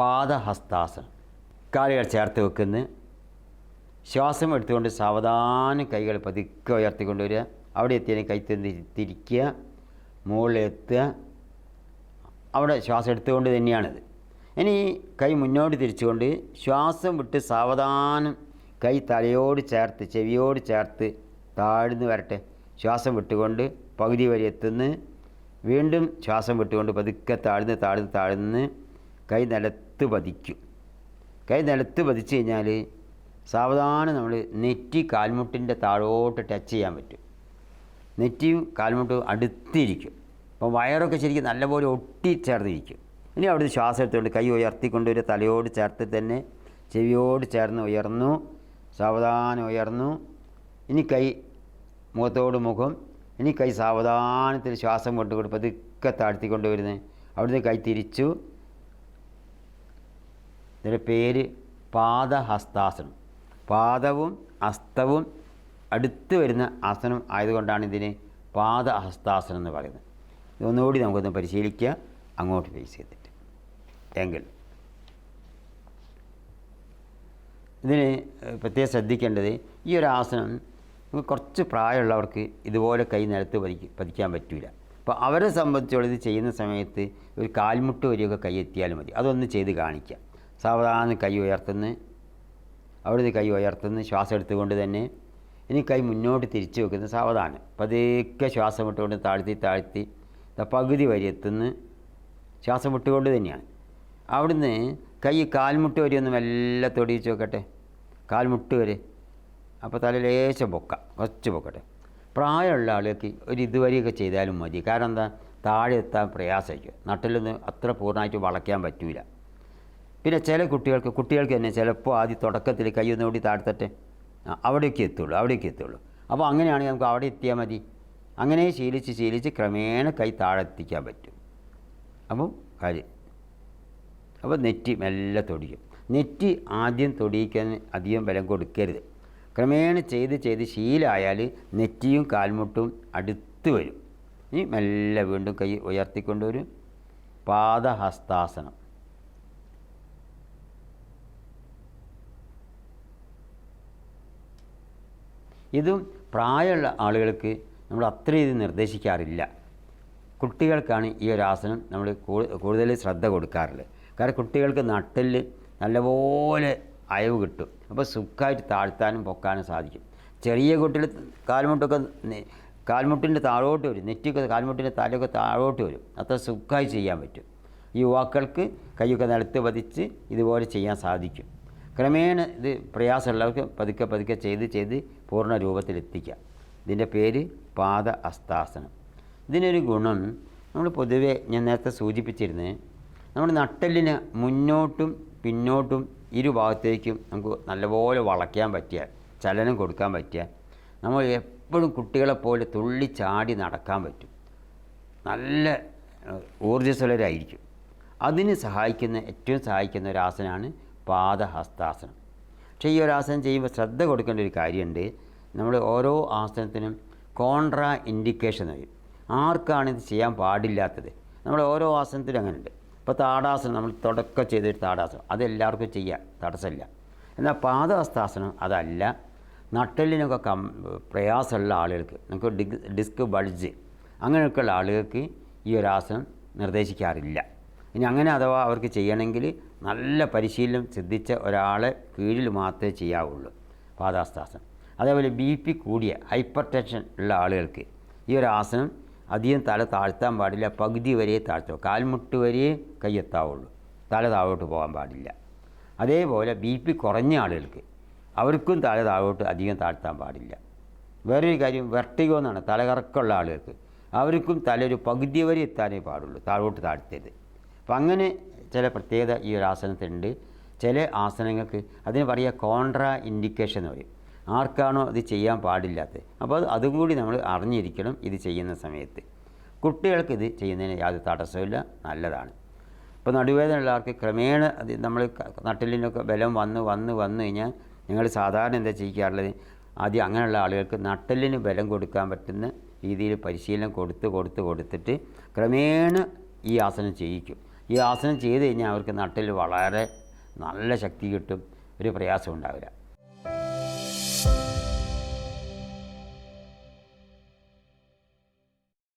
പാദഹസ്താസനം. കാലുകൾ ചേർത്ത് വെക്കുന്നു ശ്വാസം എടുത്തുകൊണ്ട് സാവധാനം കൈകൾ പതുക്കെ ഉയർത്തിക്കൊണ്ട് വരിക. അവിടെ എത്തിയതിന് കൈ തിരി തിരിക്കുക. മുകളിലെത്തുക അവിടെ ശ്വാസം എടുത്തുകൊണ്ട് തന്നെയാണിത്. ഇനി കൈ മുന്നോട്ട് തിരിച്ചുകൊണ്ട് ശ്വാസം വിട്ട് സാവധാനം കൈ തലയോട് ചേർത്ത് ചെവിയോട് ചേർത്ത് താഴ്ന്നു വരട്ടെ. ശ്വാസം വിട്ടുകൊണ്ട് പകുതി വരെ എത്തുന്നു. വീണ്ടും ശ്വാസം വിട്ടുകൊണ്ട് പതുക്കെ താഴ്ന്ന് താഴ്ന്ന് താഴ്ന്ന് കൈ നിലത്ത് പതിക്കും. കൈ നിലത്ത് പതിച്ചു കഴിഞ്ഞാൽ സാവധാനം നമ്മൾ നെറ്റി കാൽമുട്ടിന്റെ താഴോട്ട് ടച്ച് ചെയ്യാൻ പറ്റും. നെറ്റിയും കാൽമുട്ടും അടുത്തിരിക്കും. അപ്പോൾ വയറൊക്കെ ശരിക്കും നല്ലപോലെ ഒട്ടി ചേർന്നിരിക്കും ഇനി അവിടുന്ന് ശ്വാസം എടുത്തുകൊണ്ട് കൈ ഉയർത്തിക്കൊണ്ട് ഒരു തലയോട് ചേർത്ത് തന്നെ ചെവിയോട് ചേർന്ന് ഉയർന്നു. സാവധാനം ഉയർന്നു. ഇനി കൈ മുഖത്തോട് മുഖം. ഇനി കൈ സാവധാനത്തിൽ ശ്വാസം കൊണ്ടുകൊണ്ട് പതുക്കെ താഴ്ത്തിക്കൊണ്ട് വരുന്നത്. അവിടുന്ന് കൈ തിരിച്ചു. ഇതിന്റെ പേര് പാദഹസ്താസനം. പാദവും ഹസ്തവും അടുത്ത് വരുന്ന ആസനം ആയതുകൊണ്ടാണ് ഇതിന് പാദഹസ്താസനം എന്ന് പറയുന്നത്. ഇതൊന്നുകൂടി നമുക്കൊന്ന് പരിശീലിക്കുക. അങ്ങോട്ട് ഫേസ് ചെയ്തിട്ട്. എങ്കിൽ ഇതിന് പ്രത്യേകം ശ്രദ്ധിക്കേണ്ടത് ഈ ഒരു ആസനം നമുക്ക് കുറച്ച് പ്രായമുള്ളവർക്ക് ഇതുപോലെ കൈ നിലത്ത് പതിക്ക് പതിക്കാൻ പറ്റില്ല അപ്പോൾ അവരെ സംബന്ധിച്ചോളം ഇത് ചെയ്യുന്ന സമയത്ത് ഒരു കാൽമുട്ട് വരെയൊക്കെ കൈ എത്തിയാലും മതി. അതൊന്ന് ചെയ്ത് കാണിക്കാം സാവധാനം കൈ ഉയർത്തുന്നു. അവിടുന്ന് കൈ ഉയർത്തുന്നു. ശ്വാസം എടുത്തുകൊണ്ട് തന്നെ ഇനി കൈ മുന്നോട്ട് തിരിച്ചു വെക്കുന്നു. സാവധാനം. പതുക്കെ ശ്വാസം വിട്ടുകൊണ്ട് താഴ്ത്തി താഴ്ത്തി പകുതി വരെ എത്തുന്നു. ശ്വാസം വിട്ടുകൊണ്ട് തന്നെയാണ്. അവിടുന്ന് കൈ കാൽമുട്ട് വരെ ഒന്ന് മെല്ലെ തൊടിയിച്ച് വെക്കട്ടെ. കാൽമുട്ട് വരെ. അപ്പോൾ തല ലേശം പൊക്കാം. കുറച്ച് പൊക്കട്ടെ. പ്രായമുള്ള ആളുകൾക്ക് ഒരു ഇതുവരെയൊക്കെ ചെയ്താലും മതി. കാരണം എന്താ? താഴെ എത്താൻ പ്രയാസമായിരിക്കും. നട്ടിലൊന്നും അത്ര പൂർണമായിട്ട് വളയ്ക്കാൻ പറ്റൂല. പിന്നെ ചില കുട്ടികൾക്ക് കുട്ടികൾക്ക് തന്നെ ചിലപ്പോൾ ആദ്യം തുടക്കത്തിൽ കയ്യൊന്നും കൂടി താഴ്ത്തട്ടെ. അവിടെയൊക്കെ എത്തുള്ളൂ അവിടേക്ക് എത്തുള്ളൂ. അപ്പോൾ അങ്ങനെയാണെങ്കിൽ നമുക്ക് അവിടെ എത്തിയാൽ മതി. അങ്ങനെ ശീലിച്ച് ശീലിച്ച് ക്രമേണ കൈ താഴെത്തിക്കാൻ പറ്റും. അപ്പം കാര്യം. അപ്പോൾ നെറ്റി മെല്ലെ തൊടിക്കും. നെറ്റി ആദ്യം തൊടിയിക്കാൻ അധികം ബലം കൊടുക്കരുത്. ക്രമേണ ചെയ്ത് ചെയ്ത് ശീലമായാൽ നെറ്റിയും കാൽമുട്ടും അടുത്ത് വരും. ഇനി മെല്ലെ വീണ്ടും കൈ ഉയർത്തിക്കൊണ്ടുവരും പാദഹസ്താസനം. ഇതും പ്രായമുള്ള ആളുകൾക്ക് നമ്മൾ അത്ര ഇത് നിർദ്ദേശിക്കാറില്ല. കുട്ടികൾക്കാണ് ഈ ഒരു ആസനം നമ്മൾ കൂടുതൽ ശ്രദ്ധ കൊടുക്കാറുള്ളത്. കാരണം കുട്ടികൾക്ക് നട്ടിൽ നല്ലപോലെ അയവ് കിട്ടും. അപ്പോൾ സുഖമായിട്ട് താഴ്ത്താനും പൊക്കാനും സാധിക്കും. ചെറിയ കുട്ടികൾ കാൽമുട്ടൊക്കെ കാൽമുട്ടിന്റെ താഴോട്ട് വരും. നെറ്റിയൊക്കെ കാൽമുട്ടിന്റെ താഴൊക്കെ താഴോട്ട് വരും. അത്ര സുഖമായി ചെയ്യാൻ പറ്റും. യുവാക്കൾക്ക് കൈയൊക്കെ നിലത്ത് പതിച്ച് ഇതുപോലെ ചെയ്യാൻ സാധിക്കും. ക്രമേണ ഇത് പ്രയാസമുള്ളവർക്ക് പതുക്കെ പതുക്കെ ചെയ്ത് ചെയ്ത് പൂർണ രൂപത്തിലെത്തിക്കാം ഇതിന്റെ പേര് പാദ അസ്താസനം ഇതിനൊരു ഗുണം നമ്മൾ പൊതുവേ ഞാൻ നേരത്തെ സൂചിപ്പിച്ചിരുന്നത് നമ്മുടെ നട്ടെല്ലിന് മുന്നോട്ടും പിന്നോട്ടും ഇരുഭാഗത്തേക്കും നമുക്ക് നല്ലപോലെ വളയ്ക്കാൻ പറ്റിയാൽ ചലനം കൊടുക്കാൻ പറ്റിയാൽ നമ്മൾ എപ്പോഴും കുട്ടികളെപ്പോലെ തുള്ളി ചാടി നടക്കാൻ പറ്റും. നല്ല ഊർജസ്വലരായിരിക്കും. അതിന് സഹായിക്കുന്ന ഏറ്റവും സഹായിക്കുന്ന ഒരു ആസനമാണ് പാദഹസ്താസനം. പക്ഷേ ഈ ഒരു ആസനം ചെയ്യുമ്പോൾ ശ്രദ്ധ കൊടുക്കേണ്ട ഒരു കാര്യമുണ്ട്. നമ്മൾ ഓരോ ആസനത്തിനും കോൺട്രാ ഇൻഡിക്കേഷൻ വരും ആർക്കാണ് ഇത് ചെയ്യാൻ പാടില്ലാത്തത്? നമ്മൾ ഓരോ ആസനത്തിലും അങ്ങനെയുണ്ട്. ഇപ്പോൾ താടാസനം നമ്മൾ തുടക്കം ചെയ്തൊരു താടാസനം. അത് എല്ലാവർക്കും ചെയ്യാം. തടസ്സമില്ല. എന്നാൽ പാദഹസ്താസനം അതല്ല. നട്ടലിനൊക്കെ കം പ്രയാസമുള്ള ആളുകൾക്ക് നമുക്ക് ഡിഗ് ഡിസ്ക് ബൾജ് അങ്ങനെയൊക്കെയുള്ള ആളുകൾക്ക് ഈ ഒരു ആസനം നിർദ്ദേശിക്കാറില്ല. ഇനി അങ്ങനെ അഥവാ അവർക്ക് ചെയ്യണമെങ്കിൽ നല്ല പരിശീലനം സിദ്ധിച്ച ഒരാളെ കീഴിൽ മാത്രമേ ചെയ്യാവുള്ളൂ. പാദാസ്താസനം അതേപോലെ ബി പി കൂടിയ ഹൈപ്പർ ടെൻഷൻ ഉള്ള ആളുകൾക്ക് ഈ ഒരു ആസനം അധികം തല താഴ്ത്താൻ പാടില്ല. പകുതി വരെ താഴ്ത്തുക കാൽമുട്ട് വരെ കയ്യെത്താവുള്ളൂ. തല താഴോട്ട് പോകാൻ പാടില്ല. അതേപോലെ ബി പി കുറഞ്ഞ ആളുകൾക്ക് അവർക്കും തല താഴോട്ട് അധികം താഴ്ത്താൻ പാടില്ല. വേറൊരു കാര്യം വെർട്ടിഗോ എന്നാണ് തലകറക്കമുള്ള ആളുകൾക്ക് അവർക്കും തല ഒരു പകുതി വരെ എത്താനേ പാടുള്ളൂ. താഴോട്ട് താഴ്ത്തരുത്. അപ്പം അങ്ങനെ ചില പ്രത്യേകത ഈ ഒരു ആസനത്തിനുണ്ട് ചില ആസനങ്ങൾക്ക് അതിന് പറയുക കോൺട്രാ ഇൻഡിക്കേഷൻ എന്ന് പറയും. ആർക്കാണോ ഇത് ചെയ്യാൻ പാടില്ലാത്തത്. അപ്പോൾ അത് അതും കൂടി നമ്മൾ അറിഞ്ഞിരിക്കണം ഇത് ചെയ്യുന്ന സമയത്ത്. കുട്ടികൾക്ക് ഇത് ചെയ്യുന്നതിന് യാതൊരു തടസ്സമില്ല നല്ലതാണ്. ഇപ്പോൾ നടുവേദന ഉള്ളവർക്ക് ക്രമേണ അത് നമ്മൾ നട്ടിലിനൊക്കെ ബലം വന്ന് വന്ന് വന്നു കഴിഞ്ഞാൽ നിങ്ങൾ സാധാരണ എന്താ ചെയ്യിക്കാറുള്ളത് ആദ്യം അങ്ങനെയുള്ള ആളുകൾക്ക് നട്ടലിന് ബലം കൊടുക്കാൻ പറ്റുന്ന രീതിയിൽ പരിശീലനം കൊടുത്ത് കൊടുത്ത് കൊടുത്തിട്ട് ക്രമേണ ഈ ആസനം ചെയ്യിക്കും. ഈ ആസനം ചെയ്ത് കഴിഞ്ഞാൽ അവർക്ക് നട്ടിൽ വളരെ നല്ല ശക്തി കിട്ടും. ഒരു പ്രയാസം ഉണ്ടാവില്ല.